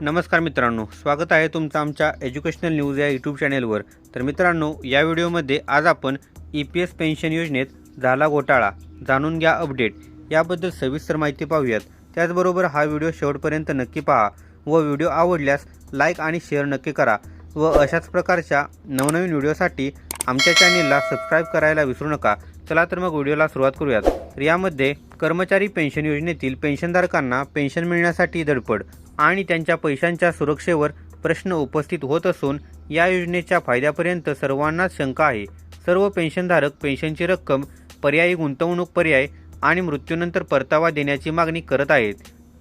नमस्कार मित्रांनो स्वागत आहे तुमचं आमच्या एज्युकेशनल न्यूज या यूट्यूब चॅनेलवर तर मित्रांनो या व्हिडिओमध्ये आज आपण ई पी एस पेन्शन योजनेत झाला घोटाळा जाणून घ्या अपडेट याबद्दल सविस्तर माहिती पाहूयात. त्याचबरोबर हा व्हिडिओ शेवटपर्यंत नक्की पहा व व्हिडिओ आवडल्यास लाईक आणि शेअर नक्की करा व अशाच प्रकारच्या नवनवीन व्हिडिओसाठी आमच्या चॅनेलला सबस्क्राईब करायला विसरू नका. चला तर मग व्हिडिओला सुरुवात करूयात. तर यामध्ये कर्मचारी पेन्शन योजनेतील पेन्शनधारकांना पेन्शन मिळण्यासाठी धडपड. आणि त्यांच्या पैशांच्या सुरक्षेवर प्रश्न उपस्थित होत असून या योजनेच्या फायद्यापर्यंत सर्वांनाच शंका आहे. सर्व पेन्शनधारक पेन्शनची रक्कम पर्यायी गुंतवणूक पर्याय आणि मृत्यूनंतर परतावा देण्याची मागणी करत आहेत.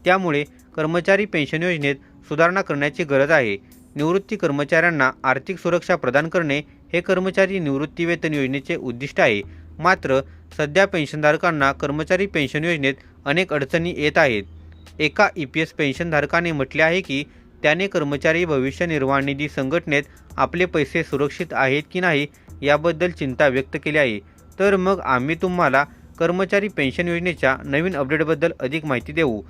त्यामुळे कर्मचारी पेन्शन योजनेत सुधारणा करण्याची गरज आहे. निवृत्ती कर्मचाऱ्यांना आर्थिक सुरक्षा प्रदान करणे हे कर्मचारी निवृत्ती वेतन योजनेचे उद्दिष्ट आहे. मात्र सध्या पेन्शनधारकांना कर्मचारी पेन्शन योजनेत अनेक अडचणी येत आहेत. एका ई पी एस पेन्शनधारकाने म्हटले आहे की त्याने कर्मचारी भविष्य निर्वाह निधी संघटनेत आपले पैसे सुरक्षित आहेत की नाही याबद्दल चिंता व्यक्त केली आहे. तर मग आम्ही तुम्हाला कर्मचारी पेन्शन योजनेच्या नवीन अपडेटबद्दल अधिक माहिती देऊ.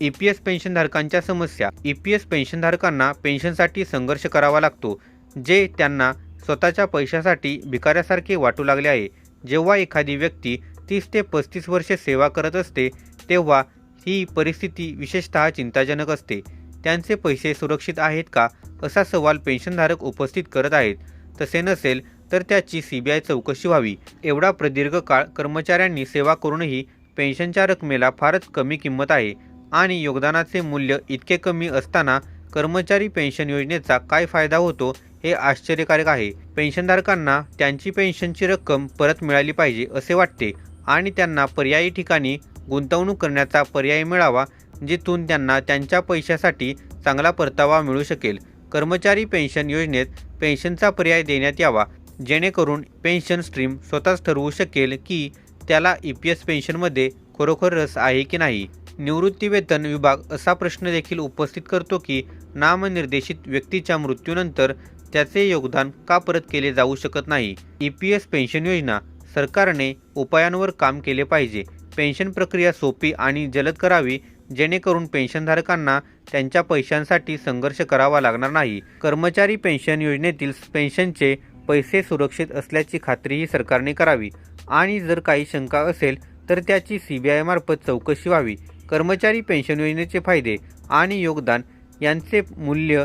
ई पी एस पेन्शनधारकांच्या समस्या. ई पी एस पेन्शनधारकांना पेन्शनसाठी संघर्ष करावा लागतो जे त्यांना स्वतःच्या पैशासाठी भिकाऱ्यासारखे वाटू लागले आहे. जेव्हा एखादी व्यक्ती तीस ते पस्तीस वर्षे सेवा करत असते तेव्हा ही परिस्थिती विशेषतः चिंताजनक असते. त्यांचे पैसे सुरक्षित आहेत का? असा सवाल पेन्शनधारक उपस्थित करत आहेत. तसे नसेल तर त्याची सी बी आय चौकशी व्हावी. एवढा प्रदीर्घ काळ कर्मचाऱ्यांनी सेवा करूनही पेन्शनच्या रकमेला फारच कमी किंमत आहे आणि योगदानाचे मूल्य इतके कमी असताना कर्मचारी पेन्शन योजनेचा काय फायदा होतो हे आश्चर्यकारक आहे. पेन्शनधारकांना त्यांची पेन्शनची रक्कम परत मिळाली पाहिजे असे वाटते आणि त्यांना पर्यायी ठिकाणी गुंतवणूक करण्याचा पर्याय मिळावा जिथून त्यांना त्यांच्या पैशासाठी चांगला परतावा मिळू शकेल. कर्मचारी पेन्शन योजनेत पेन्शनचा पर्याय देण्यात यावा जेणेकरून पेन्शन स्ट्रीम स्वतःच ठरवू शकेल की त्याला ई पी एस पेन्शनमध्ये खरोखर रस आहे की नाही. निवृत्तीवेतन विभाग असा प्रश्न देखील उपस्थित करतो की नामनिर्देशित व्यक्तीच्या मृत्यूनंतर त्याचे योगदान का परत केले जाऊ शकत नाही? ई पी एस पेन्शन योजना सरकारने उपायांवर काम केले पाहिजे पेन्शन प्रक्रिया सोपी आणि जलद करावी जेणेकरून पेन्शनधारकांना त्यांच्या पैशांसाठी संघर्ष करावा लागणार नाही. कर्मचारी पेन्शन योजनेतील पेन्शनचे पैसे सुरक्षित असल्याची खात्रीही सरकारने करावी. आणि जर काही शंका असेल तर त्याची सी बी आयमार्फत चौकशी व्हावी. कर्मचारी पेन्शन योजनेचे फायदे आणि योगदान यांचे मूल्य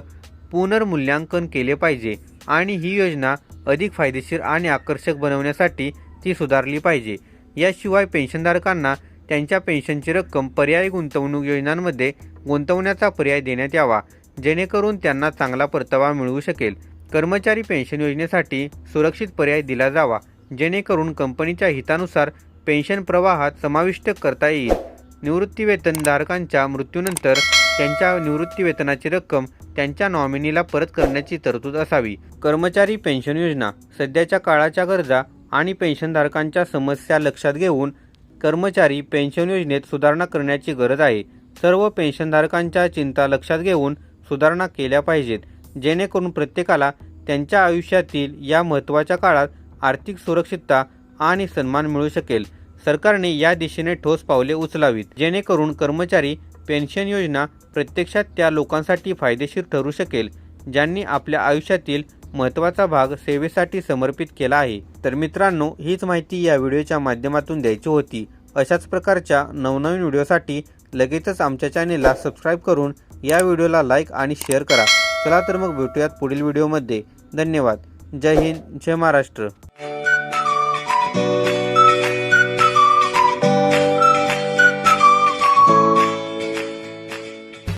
पुनर्मूल्यांकन केले पाहिजे आणि ही योजना अधिक फायदेशीर आणि आकर्षक बनवण्यासाठी ती सुधारली पाहिजे. याशिवाय पेन्शनधारकांना त्यांच्या पेन्शनची रक्कम पर्यायी गुंतवणूक योजनांमध्ये गुंतवण्याचा पर्याय देण्यात यावा जेणेकरून त्यांना चांगला परतावा मिळू शकेल. कर्मचारी पेन्शन योजनेसाठी सुरक्षित पर्याय दिला जावा जेणेकरून कंपनीच्या हितानुसार पेन्शन प्रवाहात समाविष्ट करता येईल. निवृत्तीवेतनधारकांच्या मृत्यूनंतर त्यांच्या निवृत्तीवेतनाची रक्कम त्यांच्या नॉमिनीला परत करण्याची तरतूद असावी. कर्मचारी पेन्शन योजना सध्याच्या काळाच्या गरजा आणि पेन्शनधारकांच्या समस्या लक्षात घेऊन कर्मचारी पेन्शन योजनेत सुधारणा करण्याची गरज आहे. सर्व पेन्शनधारकांच्या चिंता लक्षात घेऊन सुधारणा केल्या पाहिजेत जेणेकरून प्रत्येकाला त्यांच्या आयुष्यातील या महत्त्वाच्या काळात आर्थिक सुरक्षितता आणि सन्मान मिळू शकेल. सरकारने या दिशेने ठोस पावले उचलावीत जेणेकरून कर्मचारी पेन्शन योजना प्रत्यक्षात त्या लोकांसाठी फायदेशीर ठरू शकेल ज्यांनी आपल्या आयुष्यातील महत्त्वाचा भाग सेवेसाठी समर्पित केला आहे. तर मित्रांनो हीच माहिती या व्हिडिओच्या माध्यमातून द्यायची होती. अशाच प्रकारच्या नवनवीन व्हिडिओसाठी लगेचच आमच्या चॅनेलला सबस्क्राईब करून या व्हिडिओला लाईक आणि शेअर करा. चला तर मग भेटूयात पुढील व्हिडिओमध्ये. धन्यवाद. जय हिंद. जय महाराष्ट्र.